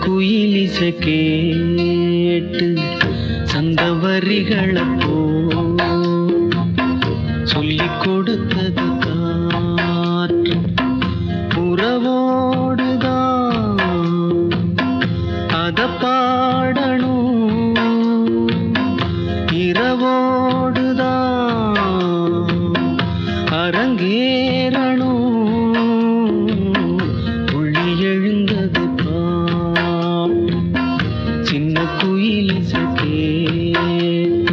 குயிலிசை கேட்டு சந்தவரிகளை போ. சொல்லி கொடுத்தது காற்று. உறவோடுதான் அத பாடணும். இரவோடுதான் அரங்கேறணும். குயில்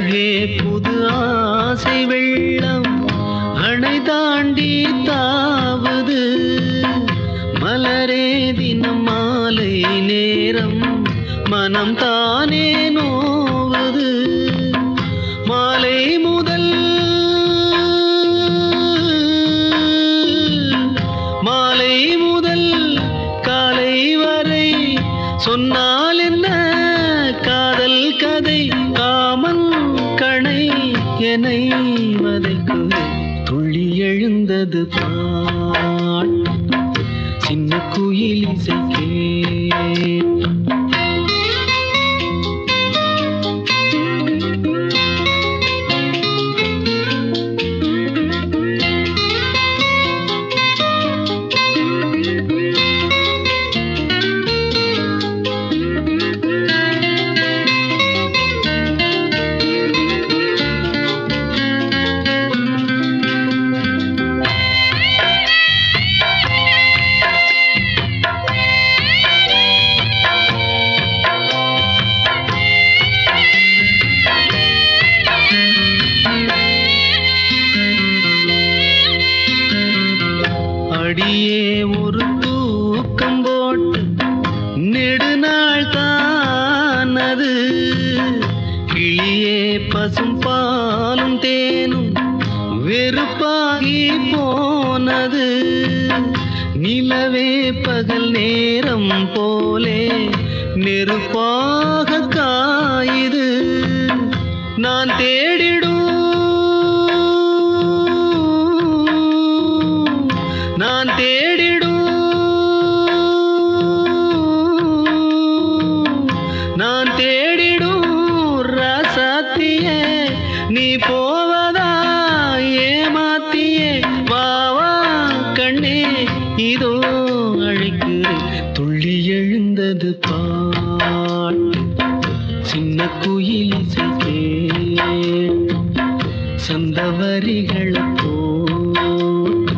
அழகே புது ஆசை வெள்ளம். அணை தாண்டி தாவது. மலரே தினம் மாலை நேரம். மனம் தானே நோவது. மாலை முதல் மாலை முதல் காலை வரை சொன்னால் என்ன? என்னை வதைக்குது துள்ளி எழுந்தது பாட் சின்ன குயில் இசை கேட்டு கிளியே பசும் பாலும் தேனும் வெறுப்பாகி போனது. நிலவே பகல் நேரம் போலே நெருப்பாக காயுது. நான் தேடிடும் நான் தே ஏமாத்தியே நீ போவதா? ஏமாத்தியே வாவா கண்ணே. இதோ அழைக்கிறேன். துள்ளி எழுந்தது பாட்டு சின்ன குயில் இசை சந்த சந்தவரிகளை போட்டு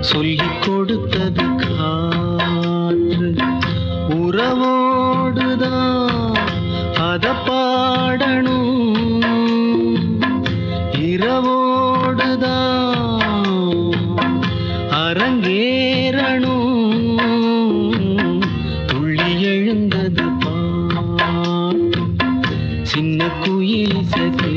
சொல்லிக் கொடுத்தது காற்று. உறவோடுதான். அத சின்ன குயில் சகே